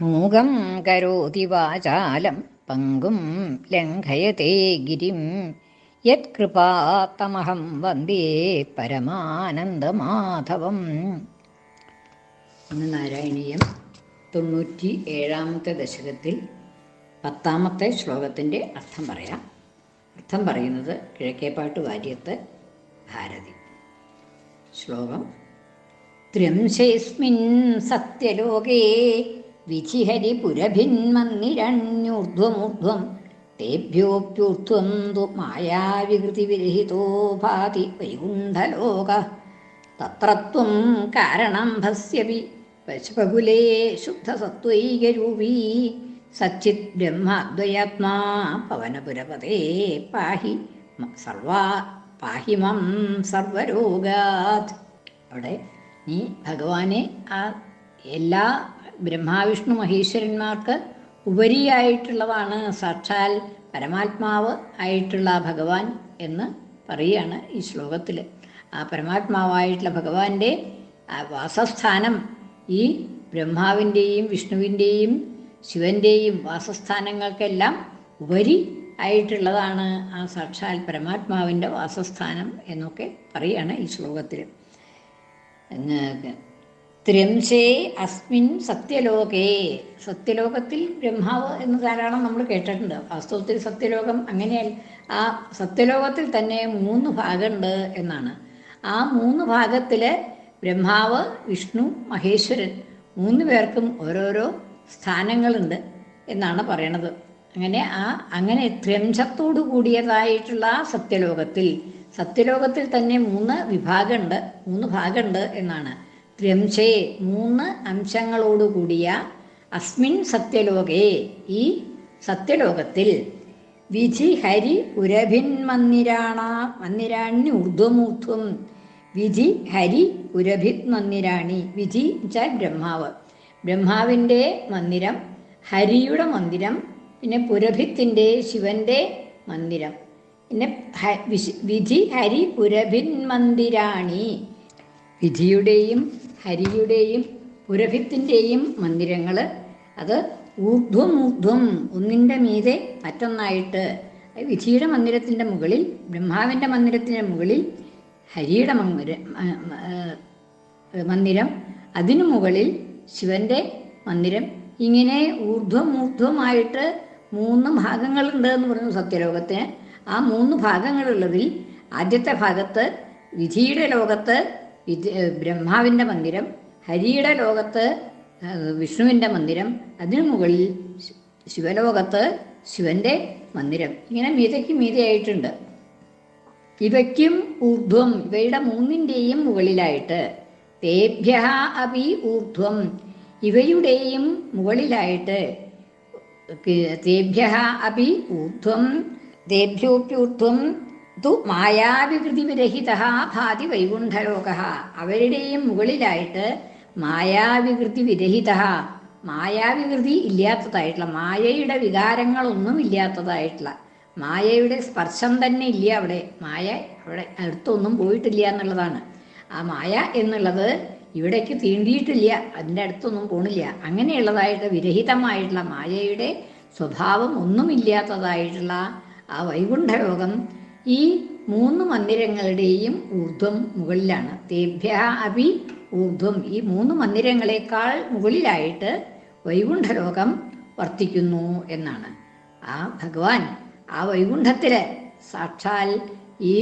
മൂകം കരോതി വാചാലം പങ്കും ലംഘയത്തെ ഗിരിം. യത്കൃപാത്തമഹം വന്ദേ പരമാനന്ദമാധവം. ഇന്ന് നാരായണീയം തൊണ്ണൂറ്റി ഏഴാമത്തെ ദശകത്തിൽ പത്താമത്തെ ശ്ലോകത്തിന്റെ അർത്ഥം പറയാം. അർത്ഥം പറയുന്നത് കിഴക്കേപ്പാട്ട് വാര്യത്ത് ഭാരതി. ശ്ലോകം ത്രിംശേസ്മിൻ സത്യലോകേ വിധിഹരിപുരഭിന്മന്നിരണ്യൂർധ്വമൂർധ്വം തേഭ്യോപ്യൂർധ്വം തു മായാവികൃതിവിരഹിതോ ഭാതി വൈകുണ്ഠലോക. തത്രത്വം കാരണം ഭസ്യവി പശുപകുലേ ശുദ്ധസത്വൈകരൂപീ സച്ചിത് ബ്രഹ്മദ്വയാത്മാ പവനപുരപതേ പാഹി സർവാ പാഹി മം സർവരോഗാത്. അവിടെ നീ ഭഗവാനെ ആ എല്ലാ ബ്രഹ്മാവിഷ്ണു മഹേശ്വരന്മാർക്ക് ഉപരിയായിട്ടുള്ളതാണ് സാക്ഷാൽ പരമാത്മാവ് ആയിട്ടുള്ള ഭഗവാൻ എന്ന് പറയുകയാണ് ഈ ശ്ലോകത്തിൽ ആ പരമാത്മാവായിട്ടുള്ള ഭഗവാന്റെ വാസസ്ഥാനം ഈ ബ്രഹ്മാവിന്റെയും വിഷ്ണുവിന്റെയും ശിവന്റെയും വാസസ്ഥാനങ്ങൾക്കെല്ലാം ഉപരി ആയിട്ടുള്ളതാണ് ആ സാക്ഷാൽ പരമാത്മാവിന്റെ വാസസ്ഥാനം എന്നൊക്കെ പറയുകയാണ് ഈ ശ്ലോകത്തിൽ ത്രിംശേ അസ്മിൻ സത്യലോകേ. സത്യലോകത്തിൽ ബ്രഹ്മാവ് എന്ന് ധാരാളം നമ്മൾ കേട്ടിട്ടുണ്ട്. വാസ്തവത്തിൽ സത്യലോകം അങ്ങനെയല്ല. ആ സത്യലോകത്തിൽ തന്നെ മൂന്ന് ഭാഗമുണ്ട് എന്നാണ്. ആ മൂന്ന് ഭാഗത്തിൽ ബ്രഹ്മാവ് വിഷ്ണു മഹേശ്വരൻ മൂന്ന് പേർക്കും ഓരോരോ സ്ഥാനങ്ങളുണ്ട് എന്നാണ് പറയണത്. അങ്ങനെ ആ അങ്ങനെ ത്രംശത്തോടു കൂടിയതായിട്ടുള്ള ആ സത്യലോകത്തിൽ സത്യലോകത്തിൽ തന്നെ മൂന്ന് വിഭാഗമുണ്ട് മൂന്ന് ഭാഗമുണ്ട് എന്നാണ്. ത്രിംശേ മൂന്ന് അംശങ്ങളോടുകൂടിയ അസ്മിൻ സത്യലോകേ ഈ സത്യലോകത്തിൽ വിധി ഹരി ഉരഭിൻ മന്ദിരാണ മന്ദിരാണി ഊർധ്വമൂർധ്വം. വിധി ഹരി ഉരഭിത് മന്ദിരാണി വിധി വെച്ചാൽ ബ്രഹ്മാവ്. ബ്രഹ്മാവിന്റെ മന്ദിരം ഹരിയുടെ മന്ദിരം പിന്നെ പുരഭിത്തിന്റെ ശിവന്റെ മന്ദിരം. പിന്നെ വിധി ഹരി പുരഭിന്മന്ദിരാണി വിധിയുടെയും ഹരിയുടെയും പുരഭിത്തിന്റെയും മന്ദിരങ്ങൾ അത് ഊർധ്വം ഊർധ്വം ഒന്നിന്റെ മീതെ മറ്റൊന്നായിട്ട്. വിധിയുടെ മന്ദിരത്തിന്റെ മുകളിൽ ബ്രഹ്മാവിന്റെ മന്ദിരത്തിന്റെ മുകളിൽ ഹരിയുടെ മന്ദിര അതിനു മുകളിൽ ശിവന്റെ മന്ദിരം. ഇങ്ങനെ ഊർധ്വം ഊർധ്വമായിട്ട് മൂന്ന് ഭാഗങ്ങളുണ്ട് എന്ന് പറഞ്ഞു സത്യലോകത്തിന്. ആ മൂന്ന് ഭാഗങ്ങളുള്ളതിൽ ആദ്യത്തെ ഭാഗത്ത് വിധിയുടെ ലോകത്ത് ഏഹ് ബ്രഹ്മാവിന്റെ മന്ദിരം ഹരിയുടെ ലോകത്ത് വിഷ്ണുവിന്റെ മന്ദിരം അതിനു മുകളിൽ ശിവലോകത്ത് ശിവന്റെ മന്ദിരം. ഇങ്ങനെ മീതയ്ക്ക് മീതയായിട്ടുണ്ട്. ഇവയ്ക്കും ഊർധ്വം ഇവയുടെ മൂന്നിന്റെയും മുകളിലായിട്ട് തേഭ്യ അപി ഊർധ്വം ഇവയുടെയും മുകളിലായിട്ട് തേഭ്യ അപി ഊർധ്വം തേഭ്യോപ്യൂർധ്വം തു മായാവികൃതി വിരഹിത ഭാതി വൈകുണ്ഠലോക. അവരുടെയും മുകളിലായിട്ട് മായാവികൃതി വിരഹിത മായാവികൃതി ഇല്ലാത്തതായിട്ടുള്ള മായയുടെ വികാരങ്ങളൊന്നും ഇല്ലാത്തതായിട്ടുള്ള മായയുടെ സ്പർശം തന്നെ ഇല്ല അവിടെ. മായ അവിടെ അടുത്തൊന്നും പോയിട്ടില്ല എന്നുള്ളതാണ്. ആ മായ എന്നുള്ളത് ഇവിടേക്ക് തീണ്ടിയിട്ടില്ല അതിന്റെ അടുത്തൊന്നും പോണില്ല. അങ്ങനെയുള്ളതായിട്ട് വിരഹിതമായിട്ടുള്ള മായയുടെ സ്വഭാവം ഒന്നുമില്ലാത്തതായിട്ടുള്ള ആ വൈകുണ്ഠലോകം ഈ മൂന്ന് മന്ദിരങ്ങളുടെയും ഊർധ്വം മുകളിലാണ്. തേഭ്യ അഭി ഊർധ്വം. ഈ മൂന്ന് മന്ദിരങ്ങളെക്കാൾ മുകളിലായിട്ട് വൈകുണ്ഠലോകം വർത്തിക്കുന്നു എന്നാണ്. ആ ഭഗവാൻ ആ വൈകുണ്ഠത്തിൽ സാക്ഷാൽ ഈ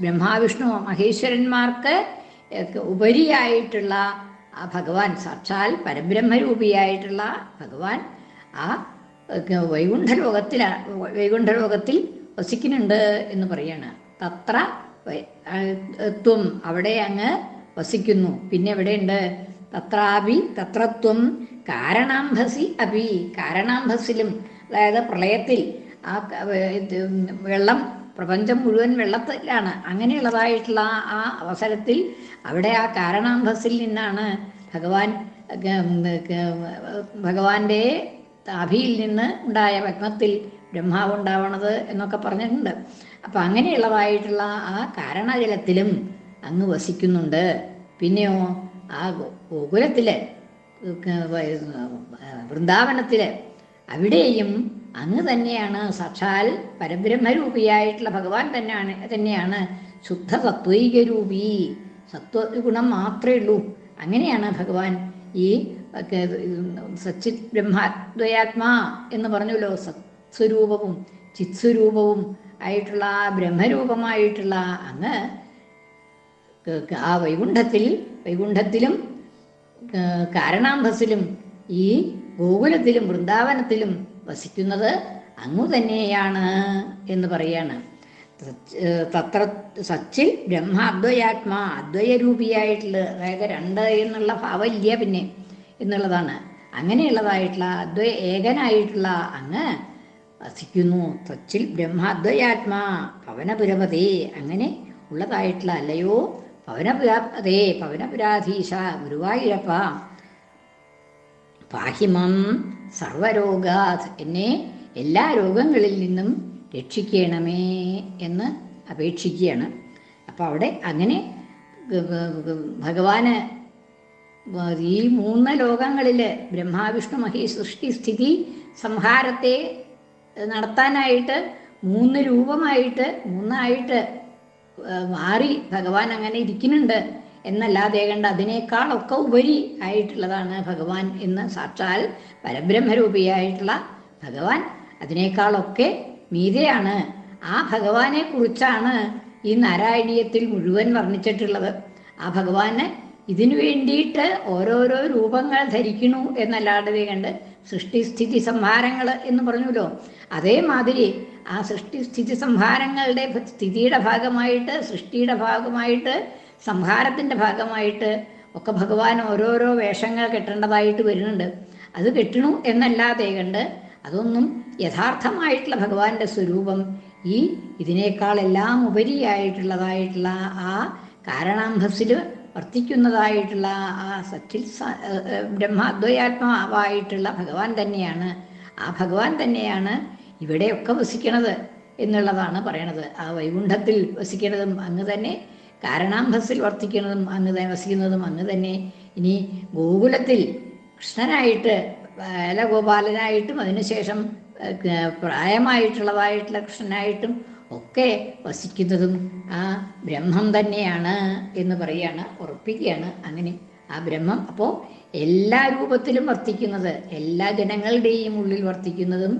ബ്രഹ്മാവിഷ്ണു മഹേശ്വരന്മാർക്ക് ഉപരിയായിട്ടുള്ള ആ ഭഗവാൻ സാക്ഷാൽ പരബ്രഹ്മരൂപിയായിട്ടുള്ള ഭഗവാൻ ആ ഒക്കെ വൈകുണ്ഠലോകത്തില വൈകുണ്ഠലോകത്തിൽ വസിക്കുന്നുണ്ട് എന്ന് പറയാണ്. തത്ര ത്വം അവിടെ അങ്ങ് വസിക്കുന്നു. പിന്നെ എവിടെയുണ്ട്? തത്രാപി തത്രത്വം കാരണാംഭസി അപി കാരണാംഭസിലും അതായത് പ്രളയത്തിൽ ആ വെള്ളം പ്രപഞ്ചം മുഴുവൻ വെള്ളത്തിലാണ്. അങ്ങനെയുള്ളതായിട്ടുള്ള ആ അവസരത്തിൽ അവിടെ ആ കാരണാംഭസിൽ നിന്നാണ് ഭഗവാൻ ഭഗവാന്റെ താഭിയിൽ നിന്ന് ഉണ്ടായ പത്മത്തിൽ ബ്രഹ്മാവ് ഉണ്ടാവണത് എന്നൊക്കെ പറഞ്ഞിട്ടുണ്ട്. അപ്പം അങ്ങനെയുള്ളതായിട്ടുള്ള ആ കാരണജലത്തിലും അങ്ങ് വസിക്കുന്നുണ്ട്. പിന്നെയോ ആ ഗോകുലത്തിലെ വൃന്ദാവനത്തിൽ അവിടെയും അങ്ങ് തന്നെയാണ് സാക്ഷാൽ പരബ്രഹ്മരൂപിയായിട്ടുള്ള ഭഗവാൻ തന്നെയാണ് തന്നെയാണ് ശുദ്ധ സത്വൈകരൂപി സത്വഗുണം മാത്രമേ ഉള്ളൂ. അങ്ങനെയാണ് ഭഗവാൻ ഈ സച്ചിത് ബ്രഹ്മദ്വയാത്മാ എന്ന് പറഞ്ഞല്ലോ. സത്സ്വരൂപവും ചിത്സ്വരൂപവും ആയിട്ടുള്ള ബ്രഹ്മരൂപമായിട്ടുള്ള അങ്ങ് ആ വൈകുണ്ഠത്തിൽ വൈകുണ്ഠത്തിലും കാരണാംബസിലും ഈ ഗോകുലത്തിലും വൃന്ദാവനത്തിലും വസിക്കുന്നത് അങ്ങു തന്നെയാണ് എന്ന് പറയാണ്. തത്ര സച്ചിൽ ബ്രഹ്മ അദ്വയാത്മാ അദ്വയരൂപിയായിട്ടുള്ള അതായത് രണ്ട് എന്നുള്ള ഭാവമില്ല പിന്നെ. എന്നുള്ളതാണ്. അങ്ങനെയുള്ളതായിട്ടുള്ള അദ്വൈ ഏകനായിട്ടുള്ള അങ്ങ് വസിക്കുന്നു. തച്ചിൽ ബ്രഹ്മാദ്വയാത്മാ പവനപുരപതേ അങ്ങനെ ഉള്ളതായിട്ടുള്ള അല്ലയോ? പവനപുരാപതേ പവനപുരാധീശ ഗുരുവായൂരപ്പ. പാഹിമം സർവരോഗാത് എന്നെ എല്ലാ രോഗങ്ങളിൽ നിന്നും രക്ഷിക്കണമേ എന്ന് അപേക്ഷിക്കുകയാണ്. അപ്പോൾ അവിടെ അങ്ങനെ ഭഗവാന് ഈ മൂന്ന് ലോകങ്ങളിൽ ബ്രഹ്മാവിഷ്ണു മഹീ സൃഷ്ടി സ്ഥിതി സംഹാരത്തെ നടത്താനായിട്ട് മൂന്ന് രൂപമായിട്ട് മൂന്നായിട്ട് മാറി ഭഗവാൻ അങ്ങനെ ഇരിക്കുന്നുണ്ട് എന്നല്ലാതെ കണ്ട് അതിനേക്കാളൊക്കെ ഉപരി ആയിട്ടുള്ളതാണ് ഭഗവാൻ എന്ന് സാക്ഷാൽ പരബ്രഹ്മരൂപിയായിട്ടുള്ള ഭഗവാൻ അതിനേക്കാളൊക്കെ മീതെയാണ്. ആ ഭഗവാനെ കുറിച്ചാണ് ഈ നാരായണീയത്തിൽ മുഴുവൻ വർണിച്ചിട്ടുള്ളത്. ആ ഭഗവാന് ഇതിനു വേണ്ടിയിട്ട് ഓരോരോ രൂപങ്ങൾ ധരിക്കണു എന്നല്ലാതെ കണ്ട് സൃഷ്ടിസ്ഥിതി സംഹാരങ്ങൾ എന്ന് പറഞ്ഞല്ലോ അതേമാതിരി ആ സൃഷ്ടിസ്ഥിതി സംഹാരങ്ങളുടെ സ്ഥിതിയുടെ ഭാഗമായിട്ട് സൃഷ്ടിയുടെ ഭാഗമായിട്ട് സംഹാരത്തിന്റെ ഭാഗമായിട്ട് ഒക്കെ ഭഗവാൻ ഓരോരോ വേഷങ്ങൾ കെട്ടേണ്ടതായിട്ട് വരുന്നുണ്ട്. അത് കെട്ടണു എന്നല്ലാതെ കണ്ട് അതൊന്നും യഥാർത്ഥമായിട്ടുള്ള ഭഗവാന്റെ സ്വരൂപം ഈ ഇതിനേക്കാളെല്ലാം ഉപരിയായിട്ടുള്ളതായിട്ടുള്ള ആ കാരണാംഭസിൽ വർത്തിക്കുന്നതായിട്ടുള്ള ആ സച്ചിൽ ബ്രഹ്മാദ്വയാത്മാവായിട്ടുള്ള ഭഗവാൻ തന്നെയാണ്. ആ ഭഗവാൻ തന്നെയാണ് ഇവിടെയൊക്കെ വസിക്കണത് എന്നുള്ളതാണ് പറയണത്. ആ വൈകുണ്ഠത്തിൽ വസിക്കണതും അങ്ങ് തന്നെ കാരണാംഭസിൽ വർത്തിക്കുന്നതും അങ്ങ് തന്നെ വസിക്കുന്നതും അങ്ങ് തന്നെ. ഇനി ഗോകുലത്തിൽ കൃഷ്ണനായിട്ട് ബാലഗോപാലനായിട്ടും അതിനുശേഷം പ്രായമായിട്ടുള്ളതായിട്ടുള്ള കൃഷ്ണനായിട്ടും ഒക്കെ വസിക്കുന്നതും ആ ബ്രഹ്മം തന്നെയാണ് എന്ന് പറയുകയാണ് ഉറപ്പിക്കുകയാണ് അങ്ങനെ ആ ബ്രഹ്മം. അപ്പോൾ എല്ലാ രൂപത്തിലും വർത്തിക്കുന്നത് എല്ലാ ജനങ്ങളുടെയും ഉള്ളിൽ വർത്തിക്കുന്നതും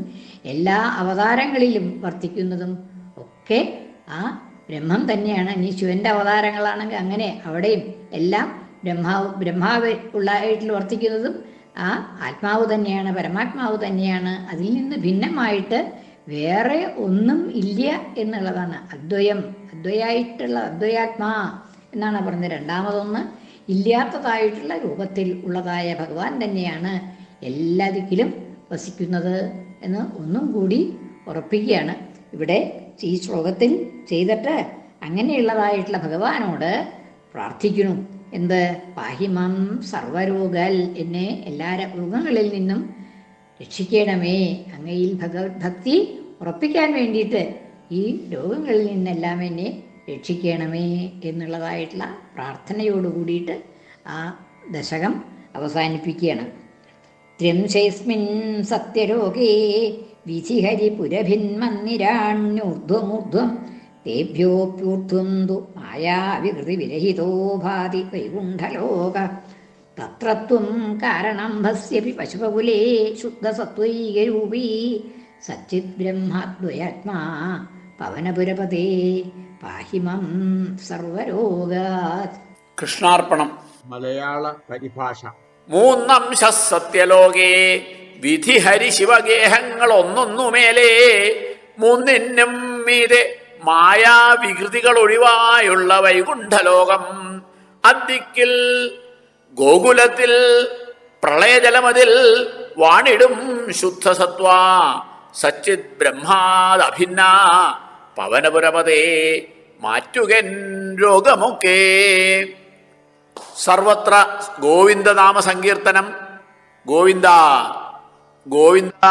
എല്ലാ അവതാരങ്ങളിലും വർത്തിക്കുന്നതും ഒക്കെ ആ ബ്രഹ്മം തന്നെയാണ്. ഇനി ശിവന്റെ അവതാരങ്ങളാണെങ്കിൽ അങ്ങനെ അവിടെയും എല്ലാം ബ്രഹ്മാവ് ബ്രഹ്മാവ് ഉള്ളതായിട്ട് വർത്തിക്കുന്നതും ആ ആത്മാവ് തന്നെയാണ് പരമാത്മാവ് തന്നെയാണ്. അതിൽ നിന്ന് ഭിന്നമായിട്ട് വേറെ ഒന്നും ഇല്ല എന്നുള്ളതാണ്. അദ്വയം അദ്വയായിട്ടുള്ള അദ്വയാത്മാ എന്നാണ് പറഞ്ഞത്. രണ്ടാമതൊന്ന് ഇല്ലാത്തതായിട്ടുള്ള രൂപത്തിൽ ഉള്ളതായ ഭഗവാൻ തന്നെയാണ് എല്ലാ ദിക്കിലും വസിക്കുന്നത് എന്ന് ഒന്നും കൂടി ഉറപ്പിക്കുകയാണ്. ഇവിടെ ഈ ശ്ലോകത്തിൽ ചെയ്തിട്ട് അങ്ങനെയുള്ളതായിട്ടുള്ള ഭഗവാനോട് പ്രാർത്ഥിക്കുന്നു. എന്ത്? പാഹിമം സർവരോഗൽ എന്നെ എല്ലാ രോഗങ്ങളിൽ നിന്നും രക്ഷിക്കണമേ. അങ്ങയിൽ ഭഗവത് ഭക്തി ഉറപ്പിക്കാൻ വേണ്ടിയിട്ട് ഈ രോഗങ്ങളിൽ നിന്നെല്ലാം എന്നെ രക്ഷിക്കണമേ എന്നുള്ളതായിട്ടുള്ള പ്രാർത്ഥനയോട് കൂടിയിട്ട് ആ ദശകം അവസാനിപ്പിക്കുകയാണ്. ത്രിംശൈസ്മിൻ സത്യരോഗേ വിധിഹരിപുരഭിന്മന്നിരാണ്യൂർധ്വമൂർധ്വം തേഭ്യോപ്യൂർധ്വം തു മായാവികൃതി വിരഹിതോ ഭാതി വൈകുണ്ഠലോക തത്ര ത്വം കാരണം ഭസ്യപി പശുപകുലേ ശുദ്ധസത്വൈകരൂപീ സച്ചിത് ബ്രഹ്മദ്വയാത്മാ പവനപുരപതേ പാഹിമം സർവരോഗാത് കൃഷ്ണാർപ്പണം. മലയാള പരിഭാഷ. മൂന്നംശ സത്യലോകേ വിധിഹരി ശിവഗേഹങ്ങൾ ഒന്നൊന്നുമേലേ മൂന്നിനും മീതെ മായാവികൃതികൾ ഒഴിവായുള്ള വൈകുണ്ഠലോകം അദ്ദിക്കിൽ ഗോകുലത്തിൽ പ്രളയജലമതിൽ വാണിടും ശുദ്ധസത്വ. സച്ചിത് ബ്രഹ്മാദഭിന്ന പവനപുരപതേ മാറ്റുകൻ രോഗമൊക്കെ. സർവത്ര ഗോവിന്ദനാമ സങ്കീർത്തനം ഗോവിന്ദ ഗോവിന്ദ.